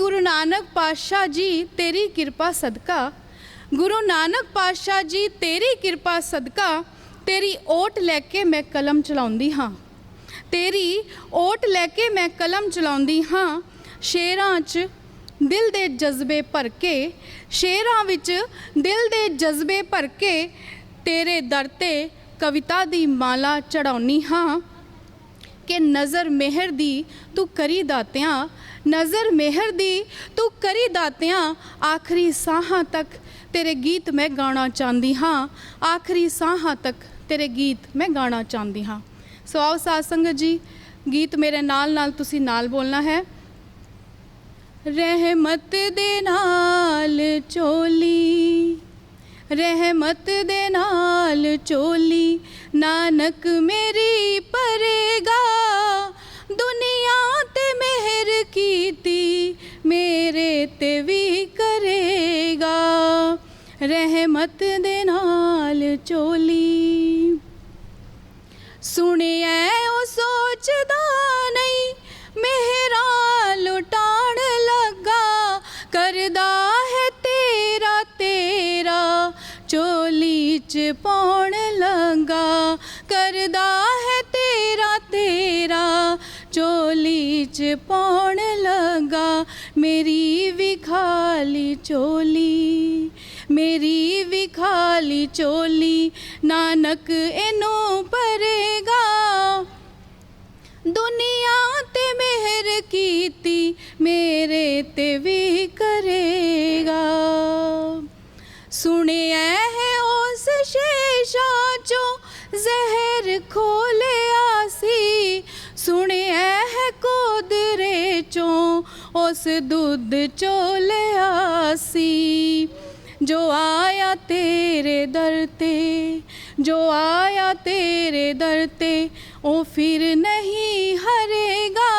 ਗੁਰੂ ਨਾਨਕ ਪਾਤਸ਼ਾਹ ਜੀ, ਤੇਰੀ ਕਿਰਪਾ ਸਦਕਾ। ਗੁਰੂ ਨਾਨਕ ਪਾਤਸ਼ਾਹ ਜੀ, ਤੇਰੀ ਕਿਰਪਾ ਸਦਕਾ। ਤੇਰੀ ਓਟ ਲੈ ਕੇ ਮੈਂ ਕਲਮ ਚਲਾਉਂਦੀ ਹਾਂ। ਤੇਰੀ ਓਟ ਲੈ ਕੇ ਮੈਂ ਕਲਮ ਚਲਾਉਂਦੀ ਹਾਂ। ਸ਼ੇਰਾਂ 'ਚ ਦਿਲ ਦੇ ਜਜ਼ਬੇ ਭਰ ਕੇ, ਸ਼ੇਰਾਂ ਵਿੱਚ ਦਿਲ ਦੇ ਜਜ਼ਬੇ ਭਰ ਕੇ ਤੇਰੇ ਦਰ ਤੇ ਕਵਿਤਾ ਦੀ ਮਾਲਾ ਚੜਾਉਣੀ ਹਾਂ। ਕਿ ਨਜ਼ਰ ਮਿਹਰ ਦੀ ਤੂੰ ਕਰੀ ਦਾਤਿਆਂ, ਨਜ਼ਰ ਮਿਹਰ ਦੀ ਤੂੰ ਕਰੀ ਦਾਤਿਆਂ, ਆਖਰੀ ਸਾਹਾਂ ਤੱਕ ਤੇਰੇ ਗੀਤ ਮੈਂ ਗਾਣਾ ਚਾਹੁੰਦੀ ਹਾਂ, ਆਖਰੀ ਸਾਹਾਂ ਤੱਕ ਤੇਰੇ ਗੀਤ ਮੈਂ ਗਾਣਾ ਚਾਹੁੰਦੀ ਹਾਂ। ਸੋ ਆਓ ਸਾਧ ਸੰਗਤ ਜੀ, ਗੀਤ ਮੇਰੇ ਨਾਲ ਨਾਲ ਤੁਸੀਂ ਨਾਲ ਬੋਲਣਾ ਹੈ। ਰਹਿਮਤ ਦੇ ਨਾਲ ਚੋਲੀ, ਰਹਿਮਤ ਦੇ ਨਾਲ ਚੋਲੀ ਨਾਨਕ ਮੇਰੀ ਪਰੇਗਾ। ਦੁਨੀਆ ਤੇ ਮਿਹਰ ਕੀਤੀ ਮੇਰੇ ਤੇ ਵੀ ਕਰੇਗਾ। ਰਹਿਮਤ ਦੇ ਨਾਲ ਚੋਲੀ ਪਾਉਣ ਲੱਗਾ ਕਰਦਾ ਹੈ ਤੇਰਾ ਤੇਰਾ, ਚੋਲੀ ਚ ਪਾਉਣ ਲੱਗਾ ਮੇਰੀ ਵਿਖਾਲੀ ਚੋਲੀ, ਮੇਰੀ ਵਿਖਾਲੀ ਚੋਲੀ, ਨਾਨਕ ਇਹਨੂੰ ਭਰੇਗਾ। ਦੁਨੀਆ ਤੇ ਮਿਹਰ ਕੀਤੀ ਮੇਰੇ ਤੇ ਵੀ ਕਰੇਗਾ। ਸੁਣਿਆ ਹੈ ਉਸ ਸ਼ੇਸ਼ਾ ਚੋਂ ਜ਼ਹਿਰ ਖੋਲਿਆ ਸੀ ਸੁਣਿਆ ਹੈ ਕੋਦਰੇ ਚੋਂ ਉਸ ਦੁੱਧ ਚੋਲਿਆ ਸੀ ਜੋ ਆਇਆ ਤੇਰੇ ਦਰ ਤੇ ਜੋ ਆਇਆ ਤੇਰੇ ਦਰ ਤੇ ਉਹ ਫਿਰ ਨਹੀਂ ਹਰੇਗਾ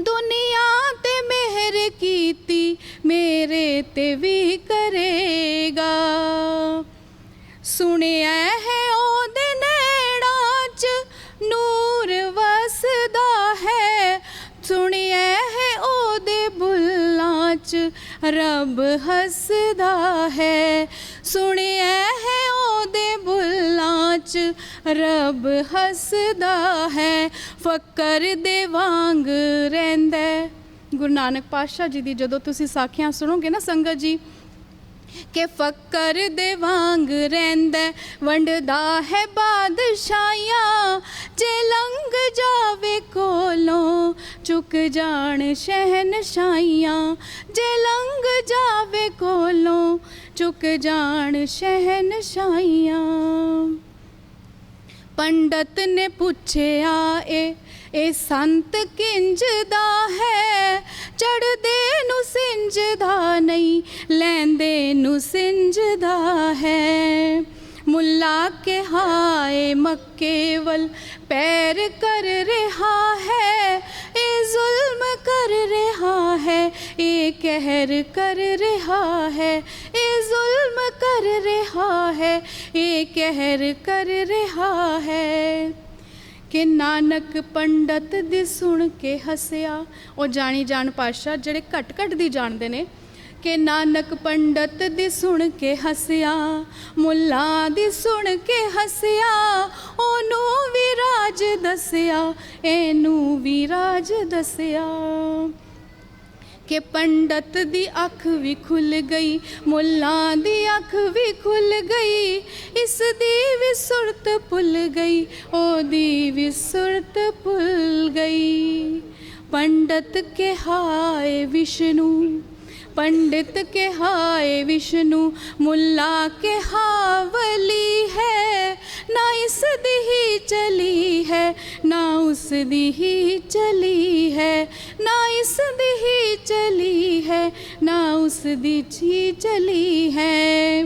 ਦੁਨੀਆ ਤੇ ਮਿਹਰ ਕੀਤੀ ਮੇਰੇ ਤੇ ਵੀ ਕਰੇਗਾ ਸੁਣਿਆ ਹੈ ਉਹਦੇ ਨੈਣਾਂ 'ਚ ਨੂਰ ਵਸਦਾ ਹੈ। ਸੁਣਿਆ ਹੈ ਉਹਦੇ ਬੁੱਲਾਂ 'ਚ ਰੱਬ ਹੱਸਦਾ ਹੈ। ਸੁਣਿਆ ਹੈ ਉਹਦੇ ਬੁੱਲਾਂ 'ਚ ਰੱਬ ਹੱਸਦਾ ਹੈ। ਫਕਰ ਦੇ ਵਾਂਗ ਰਹਿੰਦਾ ਗੁਰੂ ਨਾਨਕ ਪਾਤਸ਼ਾਹ ਜੀ ਦੀ ਜਦੋਂ ਤੁਸੀਂ ਸਾਖੀਆਂ ਸੁਣੋਗੇ ਨਾ ਸੰਗਤ ਜੀ ਕਿ ਫਕਰ ਦੇ ਵਾਂਗ ਰਹਿੰਦਾ ਵੰਡਦਾ ਹੈ ਬਾਦਸ਼ਾਹਾਂ ਜੇ ਲੰਘ ਜਾਵੇ ਕੋਲੋਂ, ਚੁੱਕ ਜਾਣ ਸ਼ਹਿਨਸ਼ਾਹੀਆਂ। ਜੇ ਲੰਘ ਜਾਵੇ ਕੋਲੋਂ, ਚੁੱਕ ਜਾਣ ਸ਼ਹਿਨਸ਼ਾਹੀਆਂ। ਪੰਡਤ ਨੇ ਪੁੱਛਿਆ ਏ, ਇਹ ਸੰਤ ਕਿੰਜ ਦਾ ਹੈ? ਚੜਦੇ ਸਿੰਜਦਾ ਨਹੀਂ, ਲੈਂਦੇ ਨੂੰ ਸਿੰਜਦਾ ਹੈ। ਮੁੱਲਾ ਕੇ ਹਾਏ ਮੱਕੇ ਵੱਲ ਪੈਰ ਕਰ ਰਿਹਾ ਹੈ ਇਹ ਜ਼ੁਲਮ ਕਰ ਰਿਹਾ ਹੈ ਇਹ ਕਹਿਰ ਕਰ ਰਿਹਾ ਹੈ ਇਹ ਜ਼ੁਲਮ ਕਰ ਰਿਹਾ ਹੈ ਇਹ ਕਹਿਰ ਕਰ ਰਿਹਾ ਹੈ। ਕਿ ਨਾਨਕ ਪੰਡਤ ਦੀ ਸੁਣ ਕੇ ਹੱਸਿਆ। ਉਹ ਜਾਣੀ ਜਾਣ ਪਾਸ਼ਾ ਜਿਹੜੇ ਘਟ ਘਟ ਦੀ ਜਾਣਦੇ ਨੇ ਕਿ ਨਾਨਕ ਪੰਡਤ ਦੀ ਸੁਣ ਕੇ ਹੱਸਿਆ, ਮੁੱਲਾ ਦੀ ਸੁਣ ਕੇ ਹੱਸਿਆ, ਉਹਨੂੰ ਵੀ ਰਾਜ ਦੱਸਿਆ, ਇਹਨੂੰ ਵੀ ਰਾਜ ਦੱਸਿਆ। ਕਿ ਪੰਡਤ ਦੀ ਅੱਖ ਵੀ ਖੁੱਲ ਗਈ ਮੁੱਲਾ ਦੀ ਅੱਖ ਵੀ ਖੁੱਲ ਗਈ ਇਸ ਦੀ ਵੀ ਸੁਰਤ ਭੁੱਲ ਗਈ ਉਹਦੀ ਵੀ ਸੁਰਤ ਭੁੱਲ ਗਈ ਪੰਡਤ ਕੇ ਹਾਏ ਵਿਸ਼ਨੂੰ पंडित के हाय विष्णु मुल्ला के हावली है ना इस दी ही चली है ना उस दी ही चली है ਨਾ ਇਸ ਦੀ ਹੀ ਚਲੀ ਹੈ, ਨਾ ਉਸ ਦੀ ਜੀ ਚਲੀ ਹੈ।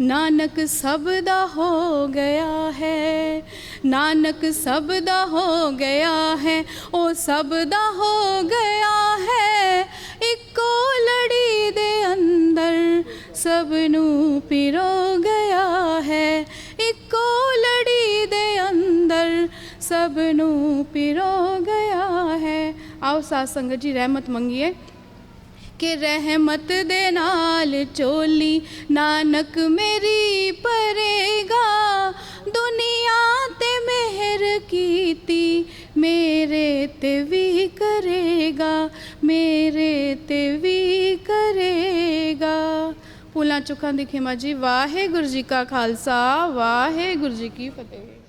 ਨਾਨਕ ਸਭ ਦਾ ਹੋ ਗਿਆ ਹੈ, ਨਾਨਕ ਸਭ ਦਾ ਹੋ ਗਿਆ ਹੈ, ਉਹ ਸਭ ਦਾ ਹੋ ਗਿਆ ਹੈ। ਇੱਕੋ ਲੜੀ ਦੇ ਅੰਦਰ ਸਭ ਨੂੰ ਪਿਰੋ ਗਿਆ ਹੈ, ਇੱਕੋ ਲੜੀ ਦੇ ਅੰਦਰ ਸਭ ਨੂੰ ਪਿਰੋ ਗਿਆ ਆਓ ਸਾਧ ਸੰਗਤ ਜੀ, ਰਹਿਮਤ ਮੰਗੀਏ। ਕਿ ਰਹਿਮਤ ਦੇ ਨਾਲ ਚੋਲੀ, ਨਾਨਕ ਮੇਰੀ ਭਰੇਗਾ। ਦੁਨੀਆ ਤੇ ਮਿਹਰ ਕੀਤੀ ਮੇਰੇ ਤੇ ਵੀ ਕਰੇਗਾ, ਮੇਰੇ ਤੇ ਵੀ ਕਰੇਗਾ। ਭੁੱਲਾਂ ਚੁੱਕਾਂ ਦੀ ਖਿਮਾ ਜੀ, ਵਾਹਿਗੁਰੂ ਜੀ ਕਾ ਖਾਲਸਾ, ਵਾਹਿਗੁਰੂ ਜੀ ਕੀ ਫਤਿਹ।